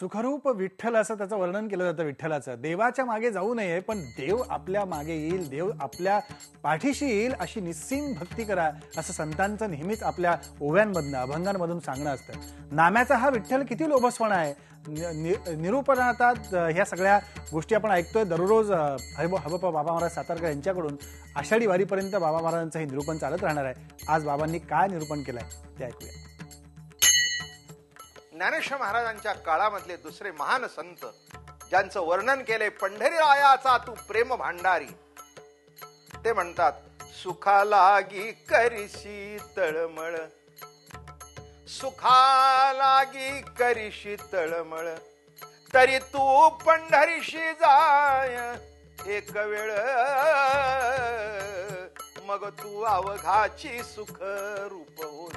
सुखरूप विठ्ठल असं त्याचं वर्णन केलं जातं विठ्ठलाचं. देवाच्या मागे जाऊ नये पण देव आपल्या मागे येईल देव आपल्या पाठीशी येईल अशी निस्सीम भक्ती करा असं संतांचं नेहमीच आपल्या ओव्यांमधनं अभंगांमधून सांगणं असतं. नाम्याचा हा विठ्ठल किती लोभसपणा आहे. नि- नि- निरूपणातात ह्या सगळ्या गोष्टी आपण ऐकतोय दररोज हरिभ हबप बाबा महाराज सातारकर यांच्याकडून. आषाढी वारीपर्यंत बाबा महाराजांचं हे निरूपण चालत राहणार आहे. आज बाबांनी काय निरूपण केलंय ते ऐकूया. ज्ञानेश्वर महाराजांच्या काळामधले दुसरे महान संत ज्यांचं वर्णन केले पंढरीरायाचा तू प्रेम भांडारी. ते म्हणतात सुखालागी करीशी तळमळ. सुखालागी करीशी तळमळ. तरी तू पंढरीशी जाय एक वेळ. मग तू अवघाची सुख रूप हो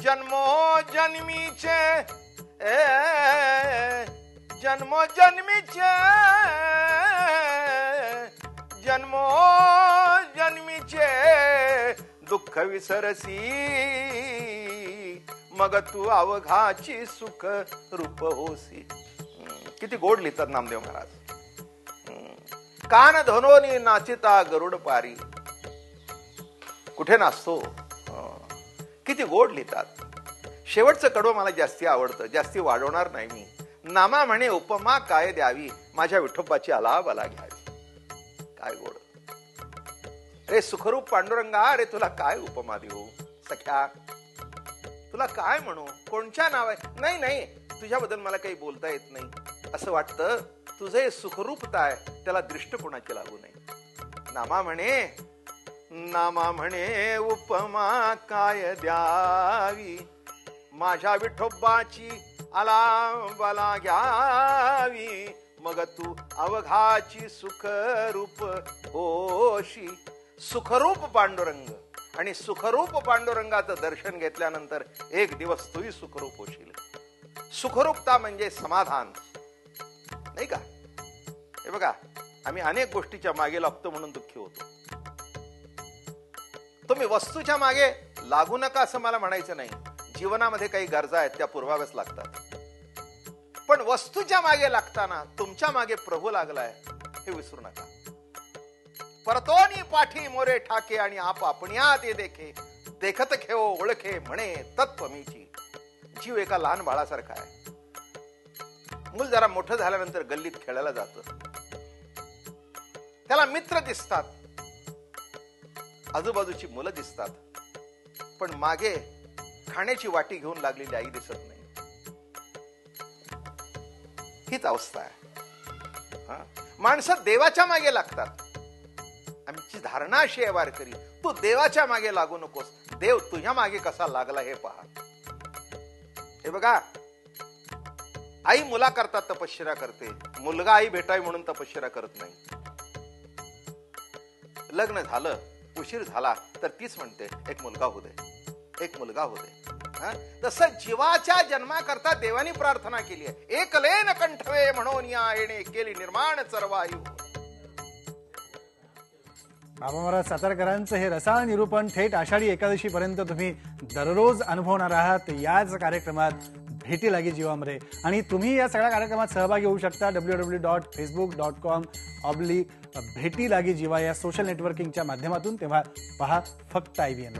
जन्मो जन्मीचे ए जन्मो जन्मीचे जन्मो जन्मीचे दुःख विसरसी। मग तू अवघाची सुख रूप होसी। किती गोड लिहितात नामदेव महाराज. कान धनोनी नाचिता गरुड पारी। कुठे नाचतो? किती गोड लिहितात. शेवटचं कडवं मला जास्ती आवडतं जास्ती वाढवणार नाही मी. नामा म्हणे उपमा काय द्यावी? माझ्या विठोबाची अलाबाला घ्यावी. काय गोड. अरे सुखरूप पांडुरंगा अरे तुला काय उपमा देऊ? सख्या तुला काय म्हणू? कोणच्या नाव आहे नाही नाही तुझ्याबद्दल मला काही बोलता येत नाही. असं वाटतं तुझं हे सुखरूपता आहे त्याला दृष्ट कोणाची लागू नाही नामा म्हणे नामा म्हणे उपमा काय द्यावी? माझ्या विठोबाची आला घ्यावी. मग तू अवघाची सुखरूप होशी. सुखरूप पांडुरंग. आणि सुखरूप पांडुरंगाचं दर्शन घेतल्यानंतर एक दिवस तूही सुखरूप होशील. सुखरूपता म्हणजे समाधान. नाही का? हे बघा आम्ही अनेक गोष्टीच्या मागे लागतो म्हणून दुःखी होतो. तुम्ही वस्तूच्या मागे लागू नका असं मला म्हणायचं नाही. जीवनामध्ये काही गरजा आहेत त्या पुरवाव्याच लागतात. पण वस्तूच्या मागे लागताना तुमच्या मागे प्रभू लागलाय हे विसरू नका. परतोनी पाठी मोरे ठाके आणि आप आपणया ते देखे. देखत खेओ ओळखे म्हणे तत्वमीची जीव एका लहान बाळासारखा आहे. मूल जरा मोठं झाल्यानंतर गल्लीत खेळायला जात. त्याला मित्र दिसतात. आजूबाजूची मुलं दिसतात. पण मागे खाण्याची वाटी घेऊन लागलेली आई दिसत नाही. हीच अवस्था आहे. माणसं देवाच्या मागे लागतात. आमची धारणा अशी आहे वारकरी तू देवाच्या मागे लागू नकोस. देव तुझ्या मागे कसा लागला हे पहा. हे बघा आई मुला करतात तपश्चर्या करते. मुलगा आई भेटावी म्हणून तपश्चर्या करत नाही. लग्न झालं उशीर झाला तर तीच म्हणते एक मुलगा होऊ दे एक मुलगा होऊ दे. तसं जीवाच्या जन्माकरता देवानी प्रार्थना केली आहे. एकलेन कंठवे म्हणून या येणे केली निर्माण चरवायू. बाबा महाराज सातारकरांचं हे रसाळ निरूपण थेट आषाढी एकादशी पर्यंत तुम्ही दररोज अनुभवणार आहात. याच कार्यक्रमात भेटी लागी जीवामध्ये. आणि तुम्ही या सगळ्या कार्यक्रमात सहभागी होऊ शकता. W W dot Facebook dot com ऑब्ली भेटी लागी जीवा या सोशल नेटवर्किंगच्या माध्यमातून. तेव्हा पहा फक्त आय व्ही एन